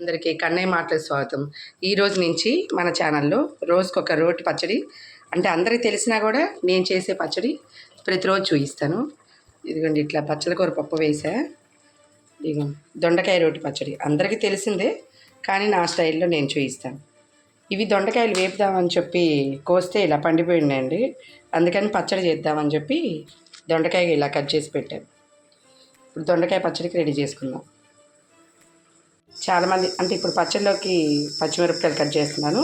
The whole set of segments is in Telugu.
అందరికీ కన్నయ్య మాటలకు స్వాగతం. ఈ రోజు నుంచి మన ఛానల్లో రోజుకొక రోటి పచ్చడి అంటే అందరికీ తెలిసినా కూడా నేను చేసే పచ్చడి ప్రతిరోజు చూపిస్తాను ఇదిగోండి ఇట్లా పచ్చల కూర పప్పు వేసా. ఇదిగో దొండకాయ రోటి పచ్చడి. అందరికీ తెలిసిందే కానీ నా స్టైల్లో నేను చూపిస్తాను ఇవి దొండకాయలు వేపుదామని చెప్పి కోస్తే ఇలా పండిపోయినాయండి అందుకని పచ్చడి చేద్దామని చెప్పి దొండకాయ ఇలా కట్ చేసి పెట్టాను. ఇప్పుడు దొండకాయ పచ్చడికి రెడీ చేసుకుందాం. చాలామంది అంటే ఇప్పుడు పచ్చళ్ళలోకి పచ్చిమిరపకాయలు కట్ చేస్తున్నాను.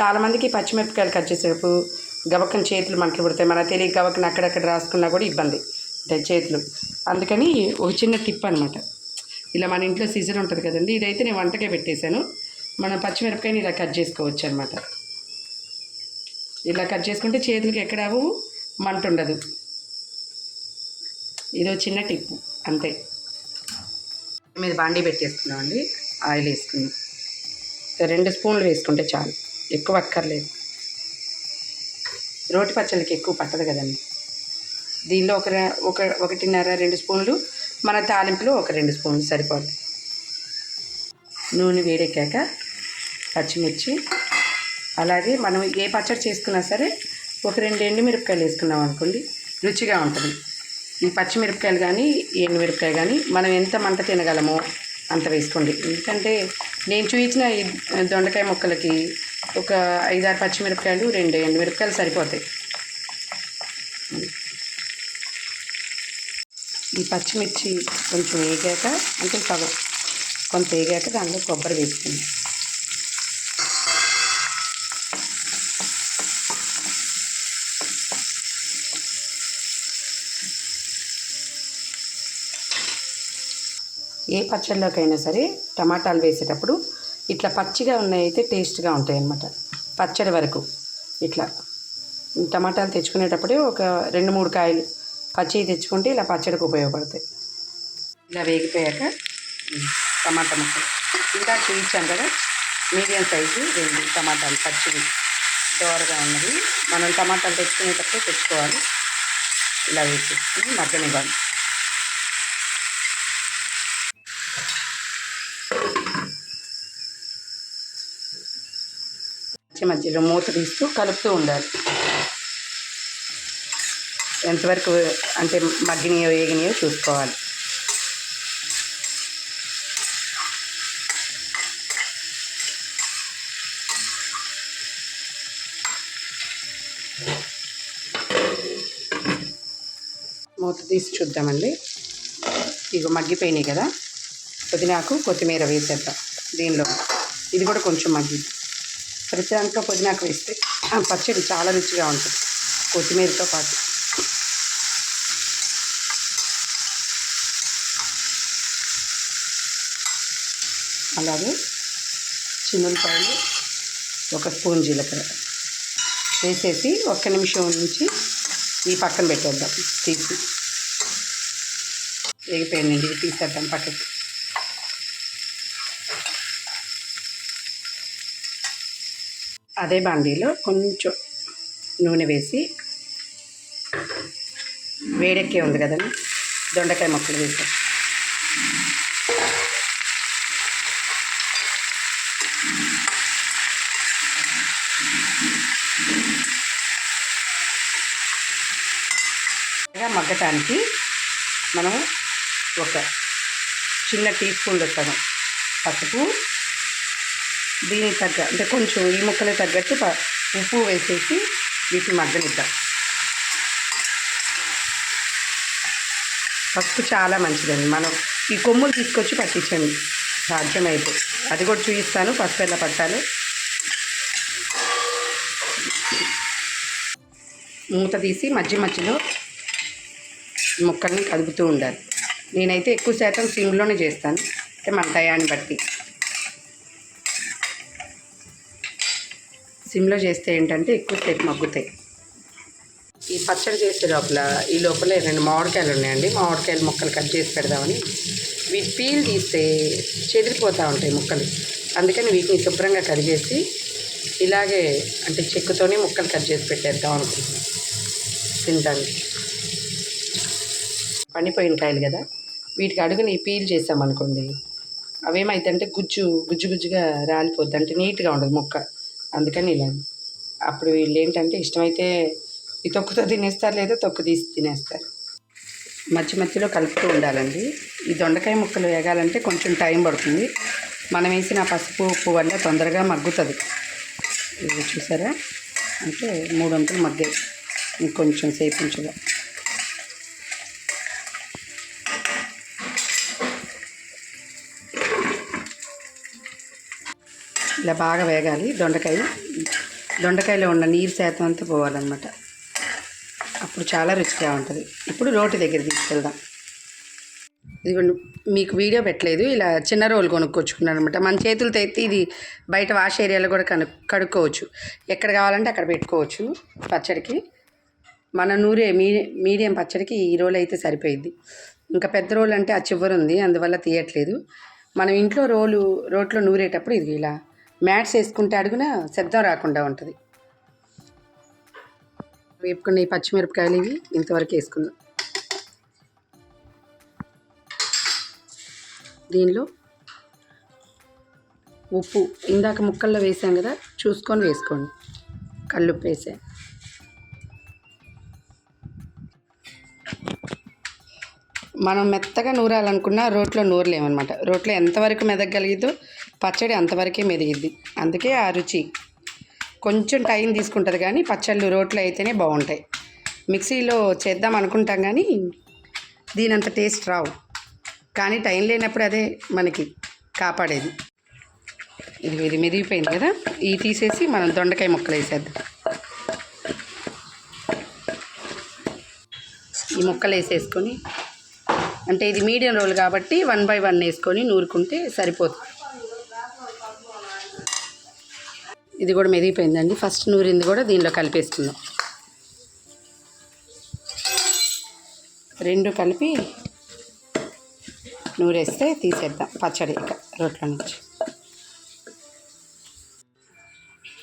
చాలామందికి పచ్చిమిరపకాయలు కట్ చేసేటప్పుడు గబక్కన చేతులు మంటలు పుడతాయి మన తెలియ గబక్కన అక్కడక్కడ రాసుకున్నా కూడా ఇబ్బంది. అంటే చేతులు. అందుకని ఒక చిన్న టిప్ అనమాట ఇలా మన ఇంట్లో సీజన్ ఉంటుంది కదండి ఇదైతే నేను వంటకే పెట్టేశాను. మనం పచ్చిమిరపకాయని ఇలా కట్ చేసుకోవచ్చు అనమాట ఇలా కట్ చేసుకుంటే చేతులకి ఎక్కడావు మంట ఉండదు. ఇదో చిన్న టిప్పు అంతే. మీద బాండీ పెట్టేసుకున్నామండి ఆయిల్ వేసుకుందాం. రెండు స్పూన్లు వేసుకుంటే చాలు. ఎక్కువ అక్కర్లేదు. రోటి పచ్చళ్ళకి ఎక్కువ పట్టదు కదండి. దీనిలో ఒక ఒక ఒకటిన్నర రెండు స్పూన్లు మన తాలింపులో ఒక రెండు స్పూన్లు సరిపోద్ది నూనె వేడెక్కాక పచ్చిమిర్చి అలాగే మనం ఏ పచ్చడి చేసుకున్నా సరే ఒక రెండు ఎండుమిరపకాయలు వేసుకున్నాం అనుకోండి రుచిగా ఉంటుంది. ఈ పచ్చిమిరపకాయలు కానీ ఈ ఎండుమిరపకాయ కానీ మనం ఎంత మంట తినగలమో అంత వేసుకోండి. ఎందుకంటే నేను చూపించిన ఈ దొండకాయ ముక్కలకి ఒక ఐదారు పచ్చిమిరపకాయలు రెండు ఎండుమిరపకాయలు సరిపోతాయి. ఈ పచ్చిమిర్చి కొంచెం వేగాక అంటే సగం కొంత వేగాక దాంట్లో కొబ్బరి వేసుకుంది ఏ పచ్చళ్ళకైనా సరే టమాటాలు వేసేటప్పుడు ఇట్లా పచ్చిగా ఉన్నాయి అయితే టేస్ట్గా ఉంటాయి అన్నమాట పచ్చడి వరకు ఇట్లా. టమాటాలు తెచ్చుకునేటప్పుడే ఒక రెండు మూడు కాయలు పచ్చివి తెచ్చుకుంటే ఇలా పచ్చడికి ఉపయోగపడతాయి. ఇలా వేగిపోయాక టమాటా ముక్కలు. ఇంకా చూపించాను కదా మీడియం సైజు రెండు టమాటాలు పచ్చివి. దోరగా ఉన్నవి. మనం టమాటాలు తెచ్చుకునేటప్పుడు తెచ్చుకోవాలి. ఇలా వేసి మగ్గనివ్వాలి. మధ్య మధ్యలో మూత తీస్తూ కలుపుతూ ఉండాలి. ఎంతవరకు అంటే మగ్గినాయో వేగినాయో చూసుకోవాలి. మూత తీసి చూద్దామండి. ఇక మగ్గిపోయినాయి కదా. పుదీనాకు కొత్తిమీర వేసేద్దాం దీనిలో. ఇది కూడా కొంచెం మగ్గి ప్రతి దాంట్లో పుదీనాకు వేస్తే ఆ పచ్చడి చాలా రుచిగా ఉంటుంది కొత్తిమీరతో పాటు. అలాగే చిన్నులపాయలు ఒక స్పూన్ జీలకర్ర వేసేసి ఒక్క నిమిషం నుంచి ఈ పక్కన పెట్టేద్దాం తీసి. వేగిపోయిందండి ఇది తీసేద్దాం పక్కకి. అదే బాండీలో కొంచెం నూనె వేసి వేడెక్కే ఉంది కదండి. దొండకాయ ముక్కలు వేసాం. మగ్గటానికి మనం ఒక చిన్న టీ స్పూన్లో సగం పసుపు దీనికి తగ్గ అంటే కొంచెం ఈ ముక్కలకి తగ్గట్టు ప- ఉప్పు వేసేసి వీటిని మగ్గనిద్దాం. పసుపు చాలా మంచిదండి. మనం ఈ కొమ్ములు తీసుకొచ్చి పట్టించండి సాధ్యమైతే. అది కూడా చూపిస్తాను పసుపు ఎలా పట్టాలి. మూత తీసి మధ్య మధ్యలో ముక్కల్ని కదుపుతూ ఉండాలి. నేనైతే ఎక్కువ శాతం సిమ్లోనే చేస్తాను. అంటే మన టయాన్ని బట్టి. సిమ్లో చేస్తే ఏంటంటే ఎక్కువసేపు మగ్గుతాయి. ఈ పచ్చడి చేసే లోపల ఈ లోపల రెండు మామిడికాయలు ఉన్నాయండి. మామిడికాయలు ముక్కలు కట్ చేసి పెడదామని. వీటి పీల్ తీస్తే చెదిరిపోతూ ఉంటాయి ముక్కలు. అందుకని వీటిని శుభ్రంగా కడిగేసి ఇలాగే అంటే చెక్కుతోనే ముక్కలు కట్ చేసి పెట్టేద్దాం అనుకుంటున్నాను తినడానికి. పండిపోయిన కాయలు కదా. వీటికి అడుగుని పీల్ చేసామనుకోండి అవేమైతే గుజ్జు గుజ్జు గుజ్జుగా రాలిపోద్ది. అంటే నీట్గా ఉండదు ముక్క. అందుకని ఇలా. అప్పుడు వీళ్ళు ఏంటంటే ఇష్టమైతే ఈ తొక్కుతో తినేస్తారు లేదా తొక్కు తీసి తినేస్తారు. మధ్య మధ్యలో కలుపుతూ ఉండాలండి. ఈ దొండకాయ ముక్కలు వేగాలంటే కొంచెం టైం పడుతుంది. మనం వేసిన పసుపు ఉప్పు వల్ల తొందరగా మగ్గుతుంది. ఇది చూసారా? అంటే మూడు వంతులు మగ్గాయి. ఇంకొంచెం సేపు ఇలా బాగా వేగాలి. దొండకాయ. దొండకాయలో ఉన్న నీరు శాతం అంతా పోవాలన్నమాట. అప్పుడు చాలా రుచిగా ఉంటుంది. ఇప్పుడు రోటి దగ్గర తీసుకెళ్దాం. ఇదిగోండి మీకు వీడియో పెట్టలేదు. ఇలా చిన్న రోలు కొనుక్కొచ్చుకున్నాను అనమాట మన చేతులతో ఎత్తి ఇది బయట వాష్ ఏరియాలో కూడా కను కడుక్కోవచ్చు. ఎక్కడ కావాలంటే అక్కడ పెట్టుకోవచ్చు పచ్చడికి. మన నూరే మీ మీడియం పచ్చడికి ఈ రోలు అయితే సరిపోయింది ఇంకా పెద్ద రోలు అంటే ఆ చివరి ఉంది అందువల్ల తీయట్లేదు. మనం ఇంట్లో రోలు రోట్లో నూరేటప్పుడు ఇది ఇలా మ్యాట్స్ వేసుకుంటే అడుగున శబ్దం రాకుండా ఉంటుంది. వేపుకున్న ఈ పచ్చిమిరపకాయలు ఇవి ఇంతవరకు వేసుకుందాం. దీనిలో ఉప్పు ఇందాక ముక్కల్లో వేసాం కదా చూసుకొని వేసుకోండి. కళ్ళుప్పు వేసాను మనం మెత్తగా నూరాలనుకున్నా రోట్లో నూరలేమన్నమాట రోట్లో ఎంతవరకు మెదగలిగిద్దో పచ్చడి అంతవరకే మెదిగిద్ది. అందుకే ఆ రుచి. కొంచెం టైం తీసుకుంటుంది కానీ పచ్చళ్ళు రోట్లో అయితేనే బాగుంటాయి. మిక్సీలో చేద్దాం అనుకుంటాం కానీ దీనంత టేస్ట్ రావు. కానీ టైం లేనప్పుడు అదే మనకి కాపాడేది. ఇది ఇది మెదిగిపోయింది కదా. ఇవి తీసేసి మనం దొండకాయ ముక్కలు వేసేద్దాం. ఈ ముక్కలు వేసేసుకొని అంటే ఇది మీడియం రోల్ కాబట్టి వన్ బై వన్ వేసుకొని నూరుకుంటే సరిపోతుంది ఇది కూడా మెదిగిపోయిందండి. ఫస్ట్ నూరింది కూడా దీనిలో కలిపేసుకుందాం. రెండు కలిపి నూరేస్తే తీసేద్దాం పచ్చడి ఇక రోట్లో నుంచి.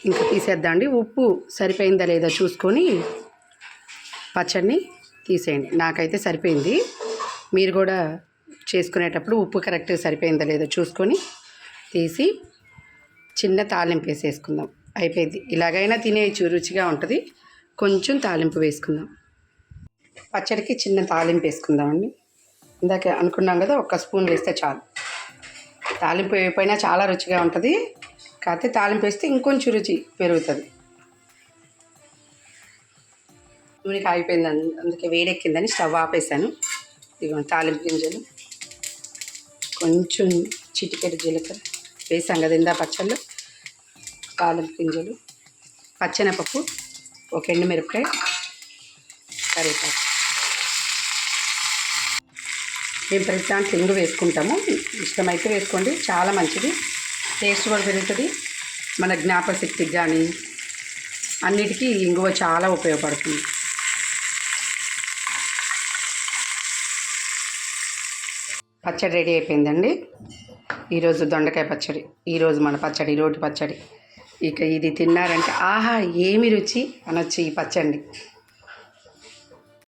ఇంకా తీసేద్దాం అండి. ఉప్పు సరిపోయిందా లేదా చూసుకొని పచ్చడిని తీసేయండి. నాకైతే సరిపోయింది. మీరు కూడా చేసుకునేటప్పుడు ఉప్పు కరెక్ట్గా సరిపోయిందా లేదో చూసుకొని తీసి చిన్న తాలింపు వేసేసుకుందాం. అయిపోయింది. ఇలాగైనా తినేయచ్చు రుచిగా ఉంటుంది. కొంచెం తాలింపు వేసుకుందాం. పచ్చడికి చిన్న తాలింపు వేసుకుందామండి. ఇందాక అనుకున్నాం కదా ఒక స్పూన్ వేస్తే చాలు. తాలింపు వేయకపోయినా చాలా రుచిగా ఉంటుంది. కాకపోతే తాలింపు వేస్తే ఇంకొంచెం రుచి పెరుగుతుంది. నూనె కాగిపోయింది అందుకే వేడెక్కిందని స్టవ్ ఆపేసాను. ఇదిగోండి తాలింపు గింజలు కొంచెం చిటికెడు జీలకర్ర వేసాం కదా ఇందా పచ్చళ్ళు తాలింపు గింజలు పచ్చెనపప్పు ఒక ఎండుమిరపకాయ కరివేపాకు. మేము ప్రతి దాంట్లో ఇంగు వేసుకుంటాము. ఇష్టమైతే వేసుకోండి చాలా మంచిది. టేస్ట్ కూడా పెరుగుతుంది. మన జ్ఞాపశక్తికి కానీ అన్నిటికీ ఇంగువ చాలా ఉపయోగపడుతుంది. పచ్చడి రెడీ అయిపోయిందండి. ఈరోజు దొండకాయ పచ్చడి ఈరోజు మన పచ్చడి రోటి పచ్చడి. ఇక ఇది తిన్నారంటే ఆహా ఏమి రుచి అనొచ్చు ఈ పచ్చడి.